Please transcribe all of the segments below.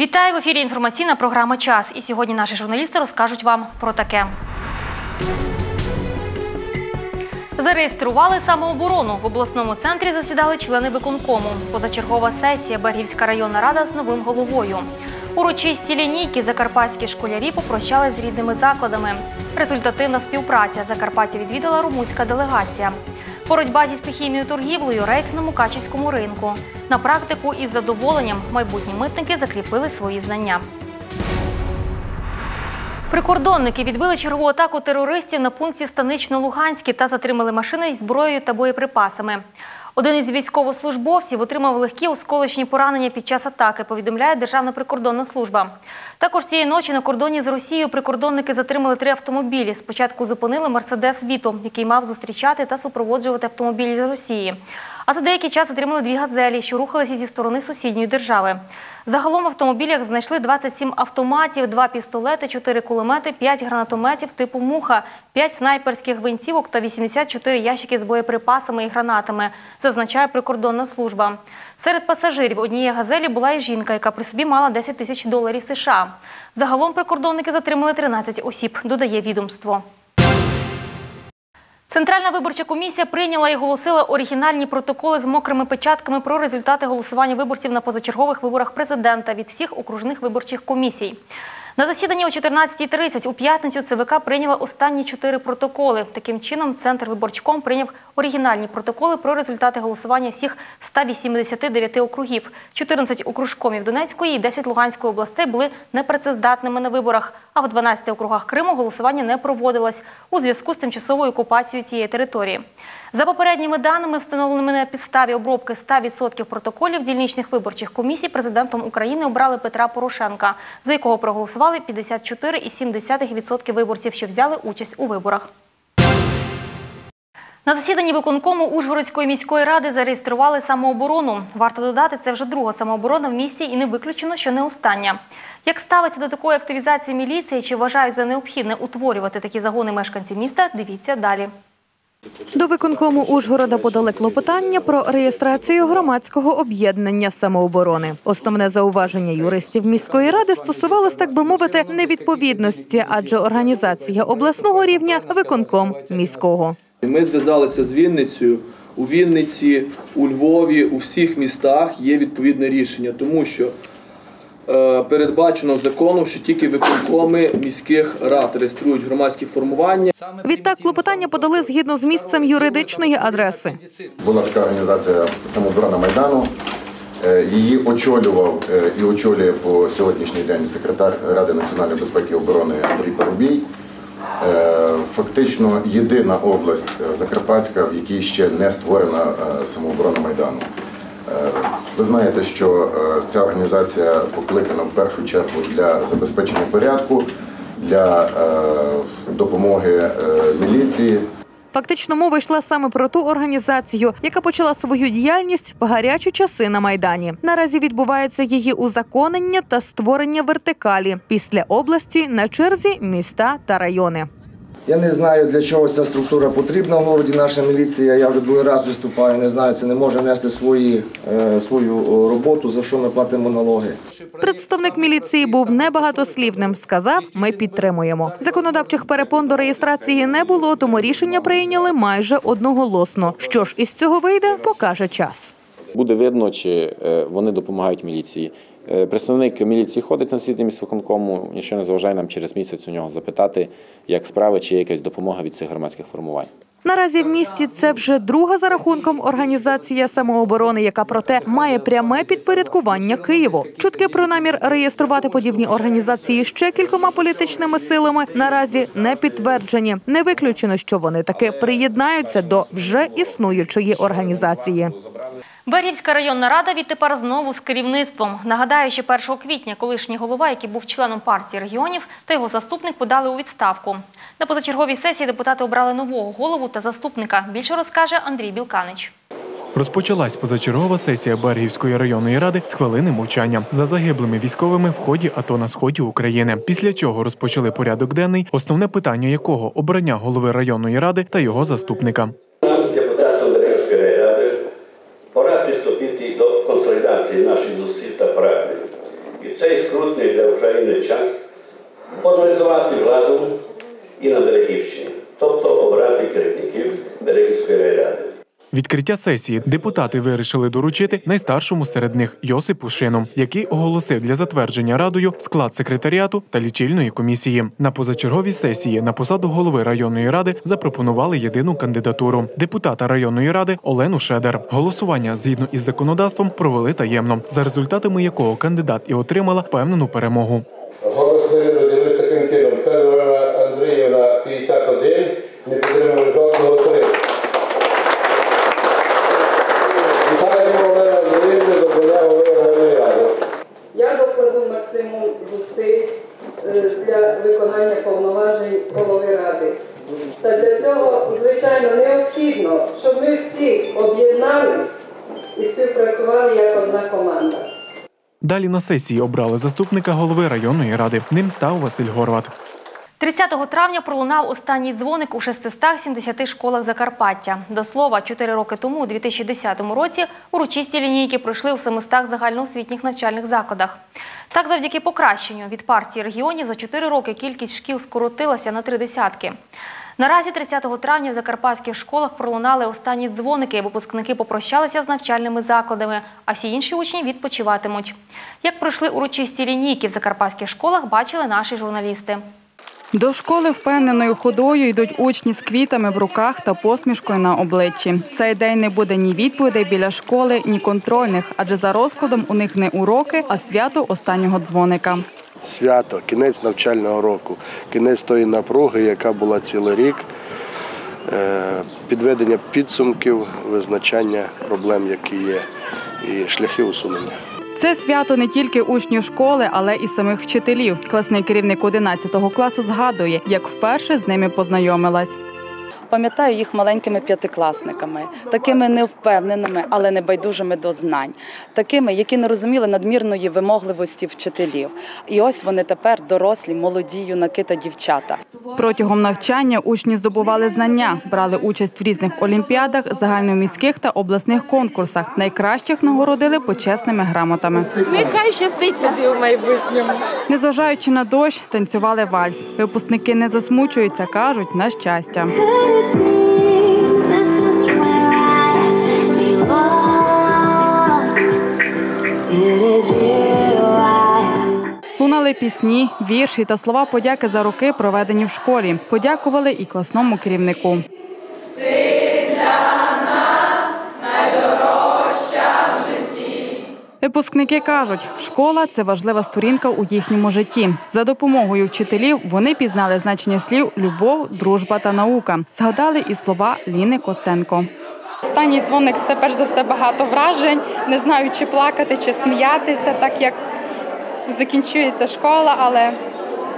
Вітаю в ефірі. Інформаційна програма Час. І сьогодні наші журналісти розкажуть вам про таке. Зареєстрували самооборону. В обласному центрі засідали члени виконкому. Позачергова сесія Бергівська районна рада з новим головою. Урочисті лінійки закарпатські школярі попрощали з рідними закладами. Результативна співпраця Закарпаття відвідала румунська делегація. Боротьба зі стихійною торгівлею рейд на Мукачівському ринку. На практику із задоволенням майбутні митники закріпили свої знання. Прикордонники відбили чергову атаку терористів на пункті Станично-Луганській та затримали машини зі зброєю та боєприпасами. Один із військовослужбовців отримав легкі осколочні поранення під час атаки, повідомляє Державна прикордонна служба. Також цієї ночі на кордоні з Росією прикордонники затримали три автомобілі. Спочатку зупинили Мерседес Віто, який мав зустрічати та супроводжувати автомобілі з Росії. А за деякий час отримали дві газелі, що рухалися зі сторони сусідньої держави. Загалом в автомобілях знайшли 27 автоматів, два пістолети, 4 кулемети, 5 гранатометів типу муха, 5 снайперських гвинтівок та 84 ящики з боєприпасами і гранатами, зазначає прикордонна служба. Серед пасажирів однієї газелі була і жінка, яка при собі мала 10 тисяч доларів США. Загалом прикордонники затримали 13 осіб, додає відомство. Центральна виборча комісія прийняла і оголосила оригінальні протоколи з мокрими печатками про результати голосування виборців на позачергових виборах президента від всіх окружних виборчих комісій. На засіданні о 14.30 у п'ятницю ЦВК прийняла останні чотири протоколи. Таким чином, Центр виборчком прийняв оригінальні протоколи про результати голосування всіх 189 округів. 14 окружкомів Донецької і 10 Луганської областей були непрацездатними на виборах, а в 12 округах Криму голосування не проводилось у зв'язку з тимчасовою окупацією цієї території. За попередніми даними, встановленими на підставі обробки 100% протоколів дільничних виборчих комісій, президентом України обрали Петра Порошенка, за якого проголосували 54,7% виборців, що взяли участь у виборах. На засіданні виконкому Ужгородської міської ради зареєстрували самооборону. Варто додати, це вже друга самооборона в місті і не виключено, що не остання. Як ставиться до такої активізації міліції, чи вважають за необхідне утворювати такі загони мешканців міста, дивіться далі. До виконкому Ужгорода подали клопотання про реєстрацію громадського об'єднання самооборони. Основне зауваження юристів міської ради стосувалось, так би мовити, невідповідності, адже організація обласного рівня виконком міського. Ми зв'язалися з Вінницею. У Вінниці, у Львові, у всіх містах є відповідне рішення, тому що передбачено законом, що тільки виконкоми міських рад реєструють громадські формування. Відтак клопотання подали згідно з місцем юридичної адреси. Була така організація самооборона Майдану. Е, Її очолював е, і очолює по сьогоднішній день секретар Ради національної безпеки і оборони Андрій Парубій. Е, Фактично єдина область е, Закарпатська, в якій ще не створена е, самооборона Майдану. Е, Ви знаєте, що е, ця організація покликана в першу чергу для забезпечення порядку, для е, допомоги міліції. Фактично мова йшла саме про ту організацію, яка почала свою діяльність в гарячі часи на майдані. Наразі відбувається її узаконення та створення вертикалі. Після області на черзі міста та райони. Я не знаю, для чого ця структура потрібна в городі. Наша міліція, я вже другий раз виступаю, не знаю, це не може нести свої, е, свою роботу, за що ми платимо налоги. Представник міліції був небагатослівним. Сказав, ми підтримуємо. Законодавчих перепон до реєстрації не було, тому рішення прийняли майже одноголосно. Що ж із цього вийде, покаже час. Буде видно, чи е, вони допомагають міліції. Е, Представник міліції ходить на засідання міськвиконкому, нічого не заважає нам через місяць у нього запитати, як справи, чи якась допомога від цих громадських формувань. Наразі в місті це вже друга за рахунком організація самооборони, яка проте має пряме підпорядкування Києву. Чутки про намір реєструвати подібні організації ще кількома політичними силами наразі не підтверджені. Не виключено, що вони таки приєднаються до вже існуючої організації. Бергівська районна рада відтепер знову з керівництвом. Нагадаю, що 1 квітня колишній голова, який був членом партії регіонів, та його заступник подали у відставку. На позачерговій сесії депутати обрали нового голову та заступника. Більше розкаже Андрій Білканич. Розпочалась позачергова сесія Бергівської районної ради з хвилини мовчання за загиблими військовими в ході АТО на сході України. Після чого розпочали порядок денний, основне питання якого обрання голови районної ради та його заступника. Нам, депутатам Березької ради, пора приступити до консолідації наших зусиль та прагнень. І цей скрутний для України час формалізувати владу і на Берегівщині, тобто обрати керівників Берегівської райради. Відкриття сесії депутати вирішили доручити найстаршому серед них Йосипу Шину, який оголосив для затвердження радою склад секретаріату та лічильної комісії. На позачерговій сесії на посаду голови районної ради запропонували єдину кандидатуру депутата районної ради Олену Шедер. Голосування згідно із законодавством провели таємно, за результатами якого кандидат і отримала впевнену перемогу. Голос виродили таким чином. Федорова Андріївна 51, не підтримали жодного три. Вітаємо Олена Андріївна до Боля Голови Районної Ради. Я докладу максимум зусиль е, для виконання повноважень голови ради. Та для цього, звичайно, необхідно, щоб ми всі об'єднались і співпрацювали як одна команда. Далі на сесії обрали заступника голови районної ради. Ним став Василь Горват. 30 травня пролунав останній дзвоник у 670 школах Закарпаття. До слова, 4 роки тому, у 2010 році, урочисті лінійки пройшли у 700 загальноосвітніх навчальних закладах. Так, завдяки покращенню від партії регіонів за 4 роки кількість шкіл скоротилася на три десятки. Наразі 30 травня в закарпатських школах пролунали останні дзвоники. Випускники попрощалися з навчальними закладами, а всі інші учні відпочиватимуть. Як пройшли урочисті лінійки в закарпатських школах, бачили наші журналісти. До школи впевненою ходою йдуть учні з квітами в руках та посмішкою на обличчі. Цей день не буде ні відповідей біля школи, ні контрольних, адже за розкладом у них не уроки, а свято останнього дзвоника. Свято, кінець навчального року, кінець тої напруги, яка була цілий рік, е, підведення підсумків, визначання проблем, які є, і шляхи усунення. Це свято не тільки учнів школи, але і самих вчителів. Класний керівник 11 класу згадує, як вперше з ними познайомилась. Пам'ятаю їх маленькими п'ятикласниками, такими невпевненими, але небайдужими до знань, такими, які не розуміли надмірної вимогливості вчителів. І ось вони тепер дорослі, молоді юнаки та дівчата. Протягом навчання учні здобували знання, брали участь в різних олімпіадах, загальноміських та обласних конкурсах. Найкращих нагородили почесними грамотами. Нехай щастить тобі у майбутньому. Незважаючи на дощ, танцювали вальс. Випускники не засмучуються, кажуть на щастя. Лунали пісні, вірші та слова подяки за роки, проведені в школі. Подякували і класному керівнику. Випускники кажуть, школа це важлива сторінка у їхньому житті. За допомогою вчителів вони пізнали значення слів любов, дружба та наука. Згадали і слова Ліни Костенко. Останній дзвоник це перш за все багато вражень. Не знаю, чи плакати, чи сміятися, так як закінчується школа, але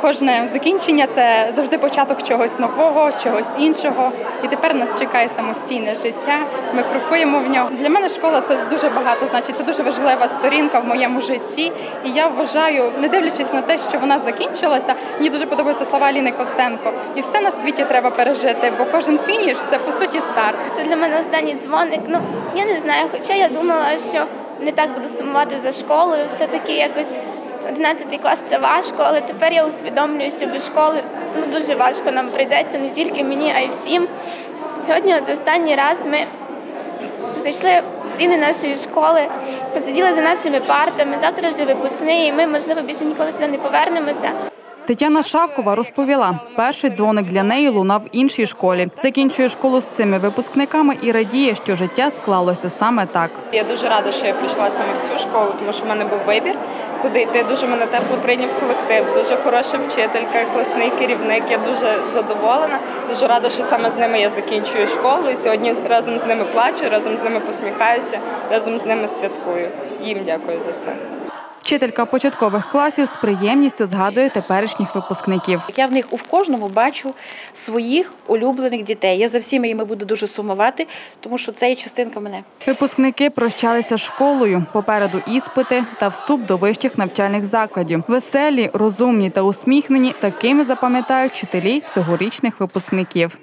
кожне закінчення це завжди початок чогось нового, чогось іншого. І тепер нас чекає самостійне життя. Ми крокуємо в нього. Для мене школа це дуже багато значить. Це дуже важлива сторінка в моєму житті. І я вважаю, не дивлячись на те, що вона закінчилася, мені дуже подобаються слова Ліни Костенко. І все на світі треба пережити, бо кожен фініш це по суті старт. Це для мене останній дзвоник. Ну я не знаю, хоча я думала, що не так буду сумувати за школою. Все таки якось 11 клас це важко, але тепер я усвідомлюю, що без школи ну дуже важко нам прийдеться не тільки мені, а й всім. Сьогодні, от останній раз, ми зайшли в стіни нашої школи, посиділи за нашими партами. Завтра вже випускний, і ми, можливо, більше ніколи сюди не повернемося. Тетяна Шавкова розповіла, перший дзвоник для неї лунав в іншій школі. Закінчує школу з цими випускниками і радіє, що життя склалося саме так. Я дуже рада, що я прийшла саме в цю школу, тому що в мене був вибір, куди йти. Дуже мене тепло прийняв колектив, дуже хороша вчителька, класний керівник. Я дуже задоволена. Дуже рада, що саме з ними я закінчую школу. І сьогодні разом з ними плачу, разом з ними посміхаюся, разом з ними святкую. Їм дякую за це. Вчителька початкових класів з приємністю згадує теперішніх випускників. Я в них у кожному бачу своїх улюблених дітей. Я за всіма їми буду дуже сумувати, тому що це є частинка мене. Випускники прощалися з школою. Попереду іспити та вступ до вищих навчальних закладів. Веселі, розумні та усміхнені. Такими запам'ятають вчителі цьогорічних випускників.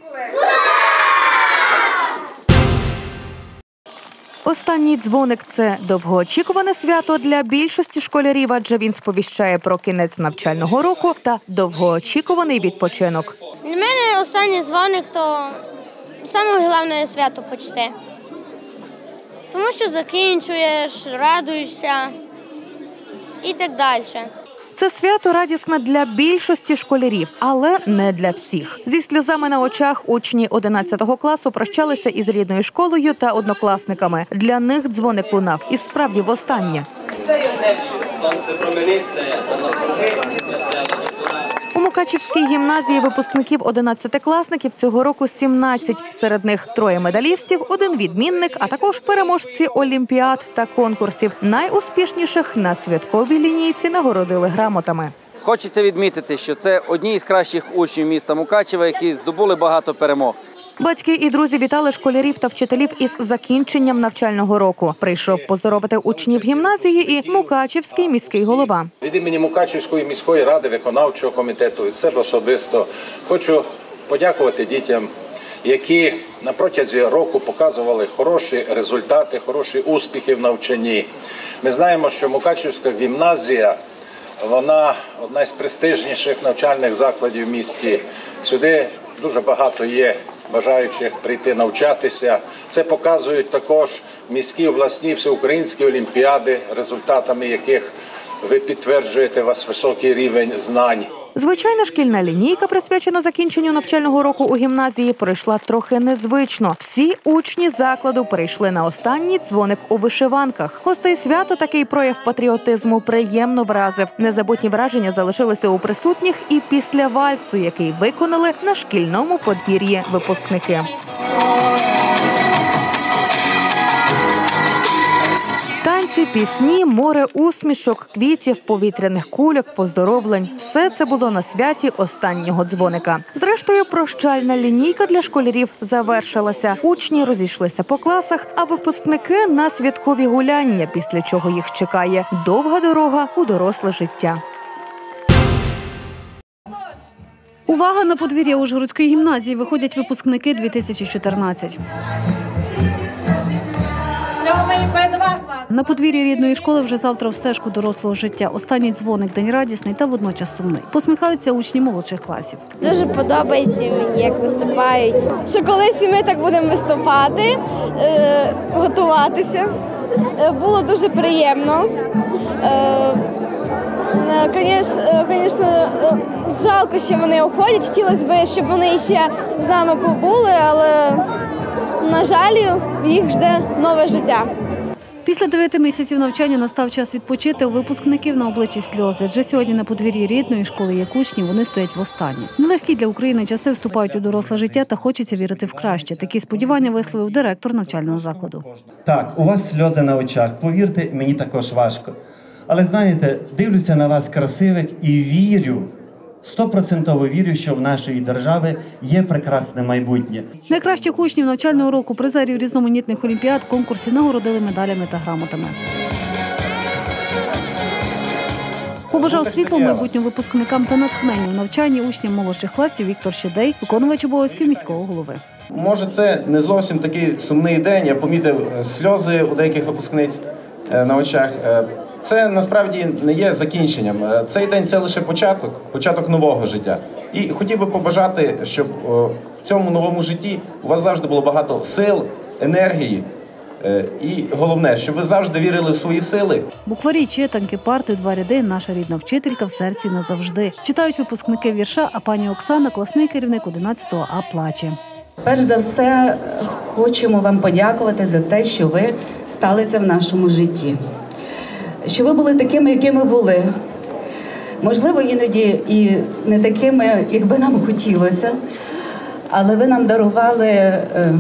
Останній дзвоник це довгоочікуване свято для більшості школярів, адже він сповіщає про кінець навчального року та довгоочікуваний відпочинок. Для мене останній дзвоник то саме головне свято почти. Тому що закінчуєш, радуєшся і так далі. Це свято радісне для більшості школярів, але не для всіх. Зі сльозами на очах учні 11 класу прощалися із рідною школою та однокласниками. Для них дзвоник лунав і справді востаннє. Сеє в небі, сонце променисте, Мукачівській гімназії випускників 11-класників цього року 17. Серед них троє медалістів, один відмінник, а також переможці олімпіад та конкурсів. Найуспішніших на святковій лінійці нагородили грамотами. Хочеться відмітити, що це одні із кращих учнів міста Мукачева, які здобули багато перемог. Батьки і друзі вітали школярів та вчителів із закінченням навчального року. Прийшов поздоровити учнів гімназії і Мукачівський міський голова. Від імені Мукачівської міської ради виконавчого комітету від себе особисто хочу подякувати дітям, які на протязі року показували хороші результати, хороші успіхи в навчанні. Ми знаємо, що Мукачівська гімназія вона одна з престижніших навчальних закладів в місті. Сюди дуже багато є бажаючих прийти навчатися. Це показують також міські обласні всеукраїнські олімпіади, результатами яких ви підтверджуєте вас високий рівень знань. Звичайна шкільна лінійка, присвячена закінченню навчального року у гімназії, пройшла трохи незвично. Всі учні закладу перейшли на останній дзвоник у вишиванках. Гостей свято такий прояв патріотизму приємно вразив. Незабутні враження залишилися у присутніх і після вальсу, який виконали на шкільному подвір'ї випускники. Танці, пісні, море усмішок, квітів, повітряних кульок, поздоровлень все це було на святі останнього дзвоника. Зрештою, прощальна лінійка для школярів завершилася. Учні розійшлися по класах, а випускники на святкові гуляння, після чого їх чекає довга дорога у доросле життя. Увага на подвір'я Ужгородської гімназії виходять випускники 2014. На подвір'ї рідної школи вже завтра в стежку дорослого життя. Останній дзвоник день радісний та водночас сумний. Посміхаються учні молодших класів. Дуже подобається мені, як виступають. Що колись і ми так будемо виступати, е, готуватися. Е, було дуже приємно. Звісно, е, жалко, що вони уходять. Хотілося б, щоб вони ще з нами побули, але, жаль, їх жде нове життя. Після дев'яти місяців навчання настав час відпочити у випускників на обличчі сльози. Адже сьогодні на подвір'ї рідної школи як учні вони стоять востаннє. Нелегкі для України часи вступають у доросле життя та хочеться вірити в краще. Такі сподівання висловив директор навчального закладу. Так, у вас сльози на очах. Повірте, мені також важко. Але знаєте, дивлюся на вас красивих і вірю, стопроцентово вірю, що в нашої держави є прекрасне майбутнє. Найкращих учнів навчального року, призерів різноманітних олімпіад, конкурсів нагородили медалями та грамотами. Побажав світло майбутнім випускникам та натхнення у навчанні учням молодших класів Віктор Щедей, виконувач обов'язків міського голови. Може, це не зовсім такий сумний день. Я помітив е, сльози у деяких випускниць е, на очах. Це насправді не є закінченням. Е, Цей день це лише початок, початок нового життя. І хотів би побажати, щоб е, в цьому новому житті у вас завжди було багато сил, енергії. Е, І головне, щоб ви завжди вірили в свої сили. Букварі, читанки, парти, два ряди. Наша рідна вчителька в серці назавжди. Читають випускники вірша, а пані Оксана, класний керівник 11-го А плаче. Перш за все, хочемо вам подякувати за те, що ви сталися в нашому житті, що ви були такими, якими були. Можливо, іноді і не такими, як би нам хотілося, але ви нам дарували е,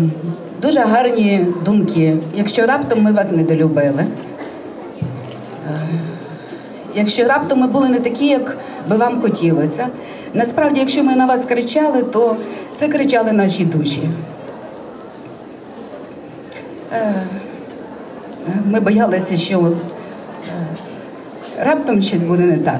дуже гарні думки. Якщо раптом ми вас недолюбили, е, якщо раптом ми були не такі, як би вам хотілося. Насправді, якщо ми на вас кричали, то це кричали наші душі. Е, Ми боялися, що раптом щось буде не так.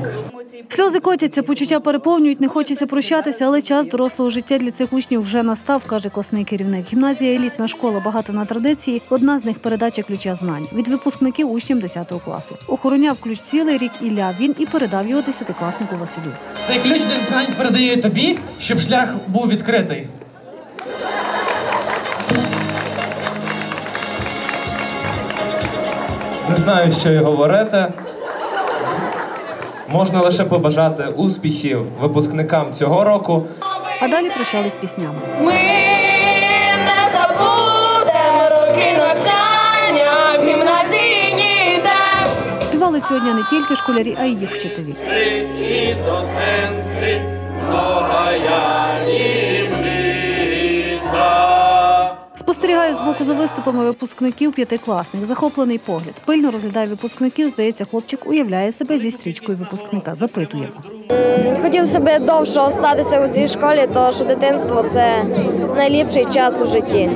Сльози котяться, почуття переповнюють, не хочеться прощатися, але час дорослого життя для цих учнів вже настав, каже класний керівник. Гімназія елітна школа багата на традиції. Одна з них передача ключа знань від випускників учням 10 класу. Охороняв ключ цілий рік Ілля. Він і передав його десятикласнику Василю. Цей ключ для знань передаю тобі, щоб шлях був відкритий. Не знаю, що й говорити. Можна лише побажати успіхів випускникам цього року. А далі прощались піснями. Ми не забудемо роки навчання в гімназії ніде. Співали цього дня не тільки школярі, а й їх вчителі. І доценти, многояні Спостерігає збоку за виступами випускників п'ятикласних. Захоплений погляд. Пильно розглядає випускників. Здається, хлопчик уявляє себе зі стрічкою випускника. Запитує. Хотілося б довше остатися у цій школі, тому що дитинство це найліпший час у житті.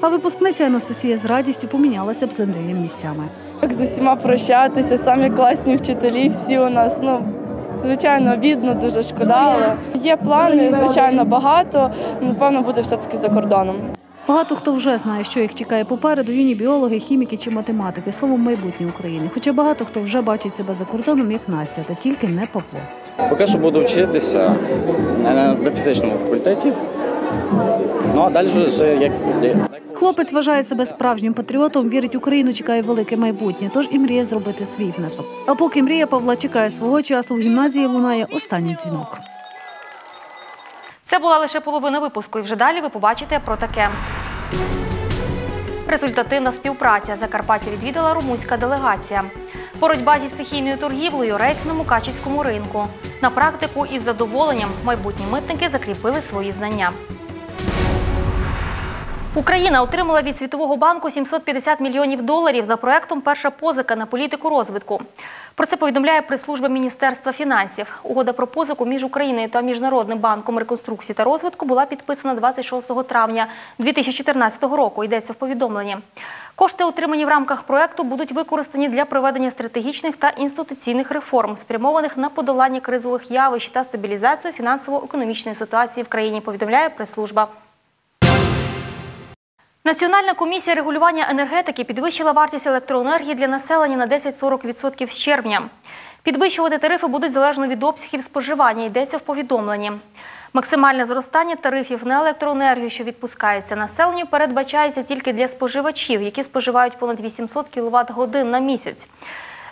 А випускниця Анастасія з радістю помінялася б з Андрієм місцями. Як з усіма прощатися, самі класні вчителі, всі у нас. Ну, звичайно, бідно, дуже шкода. Але є плани, звичайно, багато. Напевно, буде все-таки за кордоном. Багато хто вже знає, що їх чекає попереду юні біологи, хіміки чи математики, словом, майбутнє України. Хоча багато хто вже бачить себе за кордоном, як Настя, та тільки не Павло. Поки що буду вчитися на, на фізичному факультеті. Ну а далі вже як буде. Хлопець вважає себе справжнім патріотом, вірить, Україну чекає велике майбутнє, тож і мріє зробити свій внесок. А поки мрія Павла чекає свого часу, в гімназії лунає останній дзвінок. Це була лише половина випуску, і вже далі ви побачите про таке. Результативна співпраця. Закарпаття відвідала румунська делегація. Боротьба зі стихійною торгівлею, рейд на Мукачівському ринку. На практику із задоволенням майбутні митники закріпили свої знання. Україна отримала від Світового банку 750 мільйонів доларів за проектом Перша позика на політику розвитку. Про це повідомляє прес-служба Міністерства фінансів. Угода про позику між Україною та Міжнародним банком реконструкції та розвитку була підписана 26 травня 2014 року. Йдеться в повідомленні. Кошти, отримані в рамках проекту, будуть використані для проведення стратегічних та інституційних реформ, спрямованих на подолання кризових явищ та стабілізацію фінансово-економічної ситуації в країні. Повідомляє прес-служба. Національна комісія регулювання енергетики підвищила вартість електроенергії для населення на 10-40% з червня. Підвищувати тарифи будуть залежно від обсягів споживання, йдеться в повідомленні. Максимальне зростання тарифів на електроенергію, що відпускається населенню, передбачається тільки для споживачів, які споживають понад 800 кВт годин на місяць.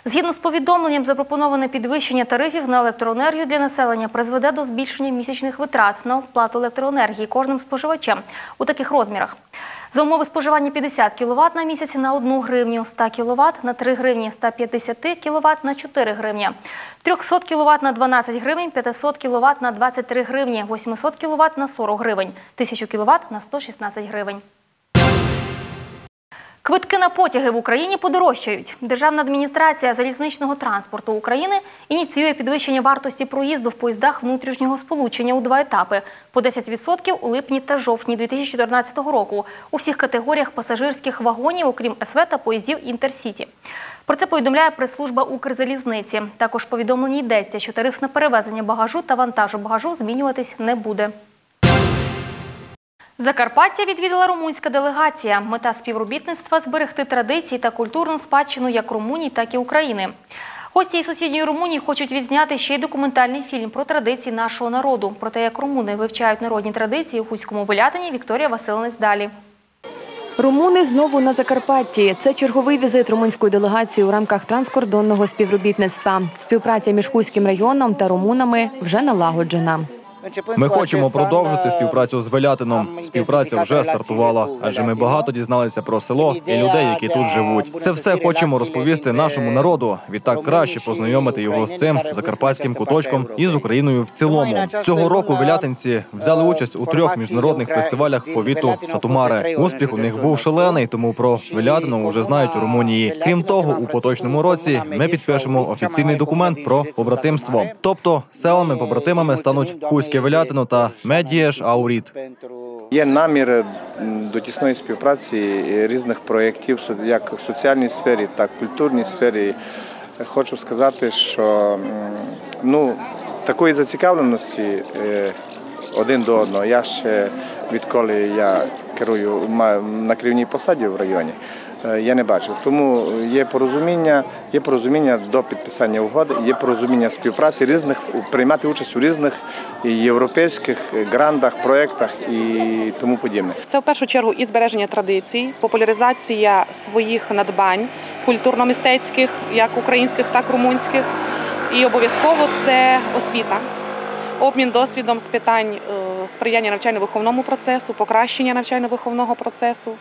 Згідно з повідомленням, запропоноване підвищення тарифів на електроенергію для населення призведе до збільшення місячних витрат на оплату електроенергії кожним споживачем у таких розмірах. За умови споживання 50 кВт на місяць на 1 гривню, 100 кВт на 3 гривні, 150 кВт на 4 гривні, 300 кВт на 12 гривень, 500 кВт на 23 гривні, 800 кВт на 40 гривень, 1000 кВт на 116 гривень. Квитки на потяги в Україні подорожчають. Державна адміністрація залізничного транспорту України ініціює підвищення вартості проїзду в поїздах внутрішнього сполучення у два етапи по 10% у липні та жовтні 2014 року у всіх категоріях пасажирських вагонів, окрім СВ та поїздів Інтерсіті. Про це повідомляє прес-служба Укрзалізниці. Також в повідомленні йдеться, що тариф на перевезення багажу та вантажу багажу змінюватись не буде. Закарпаття відвідала румунська делегація. Мета співробітництва зберегти традиції та культурну спадщину як Румунії, так і України. Гості із сусідньої Румунії хочуть відзняти ще й документальний фільм про традиції нашого народу. Про те, як румуни вивчають народні традиції у Хуському Велятині, Вікторія Василинець далі. Румуни знову на Закарпатті. Це черговий візит румунської делегації у рамках транскордонного співробітництва. Співпраця між Хуським районом та румунами вже налагоджена. Ми хочемо продовжити співпрацю з Велятином. Співпраця вже стартувала, адже ми багато дізналися про село і людей, які тут живуть. Це все хочемо розповісти нашому народу. Відтак краще познайомити його з цим закарпатським куточком і з Україною в цілому. Цього року велятинці взяли участь у трьох міжнародних фестивалях повіту Сатумари. Успіх у них був шалений, тому про Велятину вже знають у Румунії. Крім того, у поточному році ми підпишемо офіційний документ про побратимство. Тобто селами побратимами стануть Хуське Велятино та Медієш Ауріт. Є намір до тісної співпраці різних проєктів, як в соціальній сфері, так і в культурній сфері. Хочу сказати, що ну, такої зацікавленості е, один до одного. Я ще відколи я керую на керівній посаді в районі. Е, Я не бачив, тому є порозуміння, є порозуміння до підписання угоди, є порозуміння співпраці різних приймати участь у різних європейських грандах, проєктах і тому подібне. Це в першу чергу і збереження традицій, популяризація своїх надбань культурно-мистецьких, як українських, так і румунських. І обов'язково це освіта, обмін досвідом з питань е, сприяння навчально-виховному процесу, покращення навчально-виховного процесу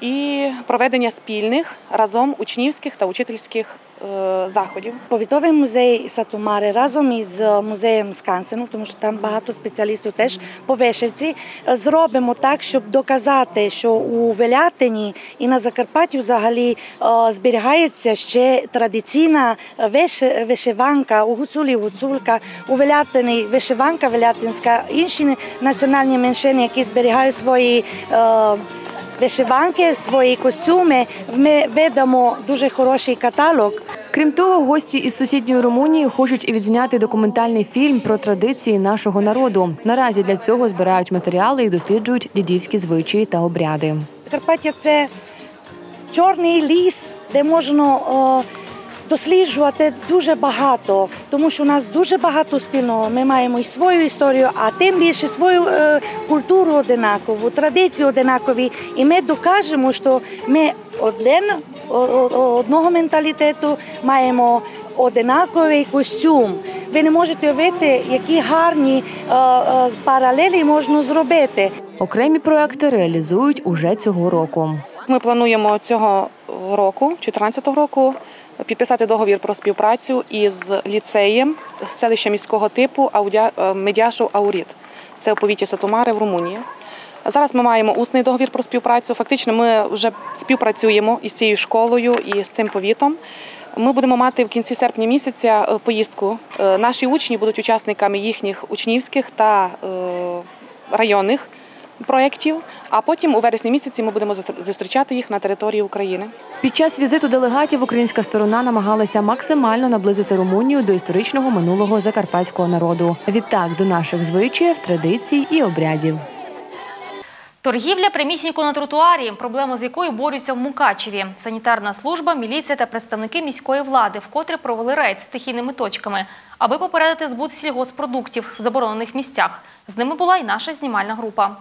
і проведення спільних разом учнівських та учительських е, заходів. Повітовий музей Сатомари разом із музеєм Скансену, тому що там багато спеціалістів теж по вишивці, зробимо так, щоб доказати, що у Велятині і на Закарпатті взагалі е, зберігається ще традиційна виш- вишиванка у гуцулі гуцулька, у Велятині вишиванка велятинська, інші національні меншини, які зберігають свої. Вишиванки, свої костюми, ми видамо дуже хороший каталог. Крім того, гості із сусідньої Румунії хочуть і відзняти документальний фільм про традиції нашого народу. Наразі для цього збирають матеріали і досліджують дідівські звичаї та обряди. Карпаття це чорний ліс, де можна о, досліджувати дуже багато, тому що у нас дуже багато спільного. Ми маємо і свою історію, а тим більше свою е, культуру одинакову, традиції одинакові. І ми докажемо, що ми один, одного менталітету маємо. Одинаковий костюм. Ви не можете уявити, які гарні е, е, паралелі можна зробити. Окремі проекти реалізують уже цього року. Ми плануємо цього року, 2014 року, підписати договір про співпрацю із ліцеєм селища міського типу е, Медяшов Ауріт. Це у повіті Сатомари в Румунії. Зараз ми маємо усний договір про співпрацю. Фактично, ми вже співпрацюємо із цією школою і з цим повітом. Ми будемо мати в кінці серпня місяця е, поїздку. Е, Наші учні будуть учасниками їхніх учнівських та районних проєктів. А потім у вересні місяці ми будемо зустрічати їх на території України. Під час візиту делегатів українська сторона намагалася максимально наблизити Румунію до історичного минулого закарпатського народу. Відтак до наших звичаїв, традицій і обрядів. Торгівля прямісінько на тротуарі, проблему з якою борються в Мукачеві. Санітарна служба, міліція та представники міської влади вкотре провели рейд з стихійними точками, аби попередити збут сільгоспродуктів в заборонених місцях. З ними була й наша знімальна група.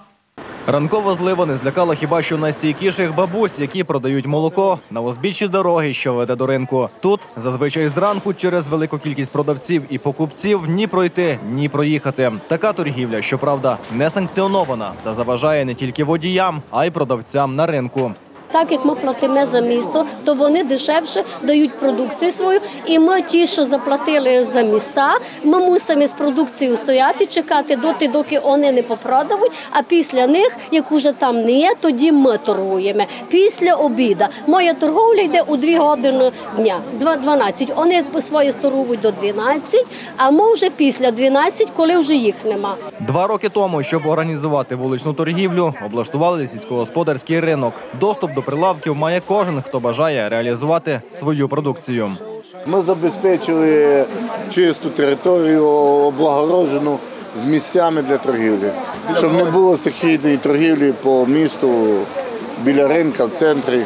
Ранкова злива не злякала хіба що найстійкіших бабусь, які продають молоко на узбіччі дороги, що веде до ринку. Тут зазвичай зранку через велику кількість продавців і покупців ні пройти, ні проїхати. Така торгівля, щоправда, не санкціонована та заважає не тільки водіям, а й продавцям на ринку. Так як ми платимо за місто, то вони дешевше дають продукцію свою, і ми ті, що заплатили за міста, ми мусимо з продукцією стояти, чекати доти, доки вони не попродавуть. А після них, як уже там не є, тоді ми торгуємо. Після обіда. Моя торговля йде у 2 години дня, два- 12. Вони своє торгують до 12, а ми вже після 12, коли вже їх нема. Два роки тому, щоб організувати вуличну торгівлю, облаштували сільськогосподарський ринок. Доступ до прилавків має кожен, хто бажає реалізувати свою продукцію. Ми забезпечили чисту територію, облагороджену з місцями для торгівлі, щоб не було стихійної торгівлі по місту, біля ринка, в центрі.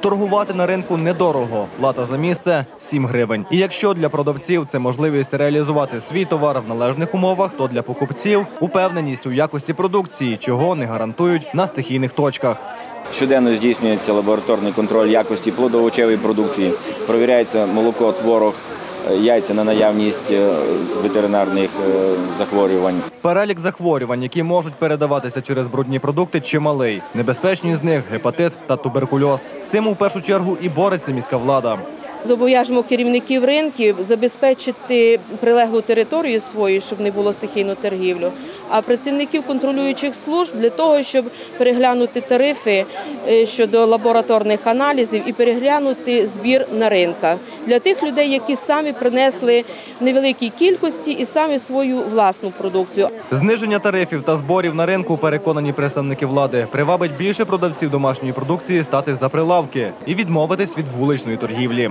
Торгувати на ринку недорого. Плата за місце 7 гривень. І якщо для продавців це можливість реалізувати свій товар в належних умовах, то для покупців упевненість у якості продукції, чого не гарантують на стихійних точках. Щоденно здійснюється лабораторний контроль якості плодовочевої продукції, провіряється молоко, творог, е, яйця на наявність е, ветеринарних е, захворювань. Перелік захворювань, які можуть передаватися через брудні продукти, чималий. Небезпечні з них гепатит та туберкульоз. З цим у першу чергу і бореться міська влада. Зобов'яжемо керівників ринків забезпечити прилеглу територію свою, щоб не було стихійну торгівлю, а працівників контролюючих служб для того, щоб переглянути тарифи е, щодо лабораторних аналізів і переглянути збір на ринках для тих людей, які самі принесли невеликій кількості і самі свою власну продукцію. Зниження тарифів та зборів на ринку, переконані представники влади, привабить більше продавців домашньої продукції стати за прилавки і відмовитись від вуличної торгівлі.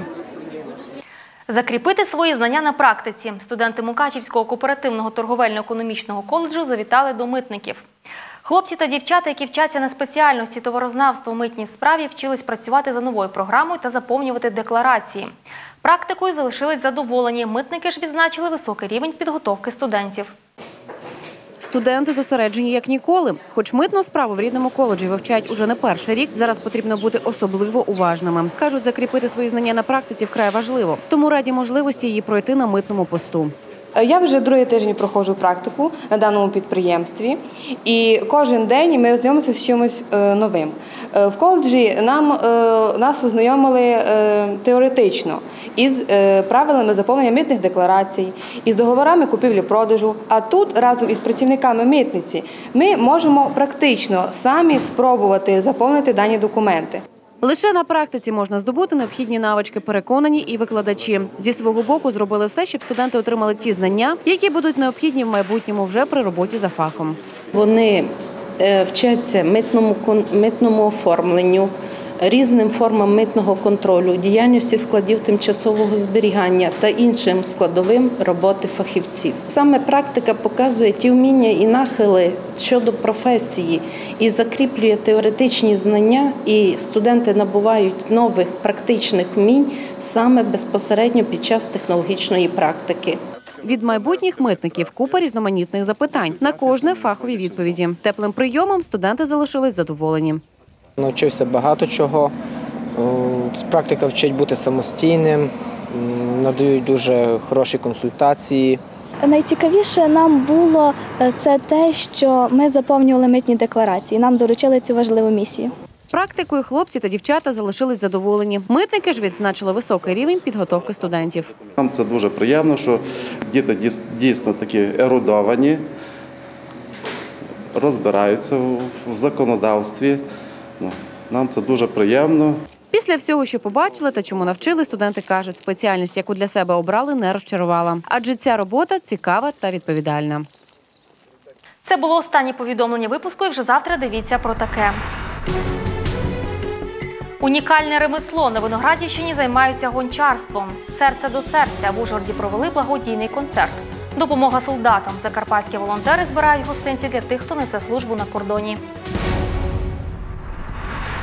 Закріпити свої знання на практиці. Студенти Мукачівського кооперативного торговельно-економічного коледжу завітали до митників. Хлопці та дівчата, які вчаться на спеціальності товарознавства в митній справі, вчились працювати за новою програмою та заповнювати декларації. Практикою залишились задоволені. Митники ж відзначили високий рівень підготовки студентів. Студенти зосереджені як ніколи. Хоч митну справу в рідному коледжі вивчають уже не перший рік, зараз потрібно бути особливо уважними. Кажуть, закріпити свої знання на практиці вкрай важливо, тому раді можливості її пройти на митному посту. Я вже другий тиждень проходжу практику на даному підприємстві, і кожен день ми ознайомимося з чимось е, новим. Е, В коледжі нам е, нас ознайомили е, теоретично із е, правилами заповнення митних декларацій, із договорами купівлі-продажу. А тут разом із працівниками митниці ми можемо практично самі спробувати заповнити дані документи. Лише на практиці можна здобути необхідні навички, переконані і викладачі. Зі свого боку зробили все, щоб студенти отримали ті знання, які будуть необхідні в майбутньому вже при роботі за фахом. Вони е, вчаться митному митному оформленню, різним формам митного контролю, діяльності складів тимчасового зберігання та іншим складовим роботи фахівців. Саме практика показує ті вміння і нахили щодо професії і закріплює теоретичні знання, і студенти набувають нових практичних вмінь саме безпосередньо під час технологічної практики. Від майбутніх митників купа різноманітних запитань на кожне фахові відповіді. Теплим прийомом студенти залишились задоволені. Навчився багато чого. Практика вчить бути самостійним, надають дуже хороші консультації. Найцікавіше нам було е, це те, що ми заповнювали митні декларації. Нам доручили цю важливу місію. Практикою хлопці та дівчата залишились задоволені. Митники ж відзначили високий рівень підготовки студентів. Нам це дуже приємно, що діти дійс- дійсно такі ерудовані, розбираються в законодавстві. Ну, Нам це дуже приємно. Після всього, що побачили та чому навчили, студенти кажуть, спеціальність, яку для себе обрали, не розчарувала. Адже ця робота цікава та відповідальна. Це було останнє повідомлення випуску. І вже завтра дивіться про таке. Унікальне ремесло на Виноградівщині займаються гончарством. Серце до серця в Ужгороді провели благодійний концерт. Допомога солдатам. Закарпатські волонтери збирають гостинці для тих, хто несе службу на кордоні.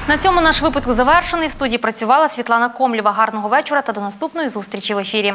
На цьому наш випуск завершений. В студії працювала Світлана Комлєва. Гарного вечора та до наступної зустрічі в ефірі.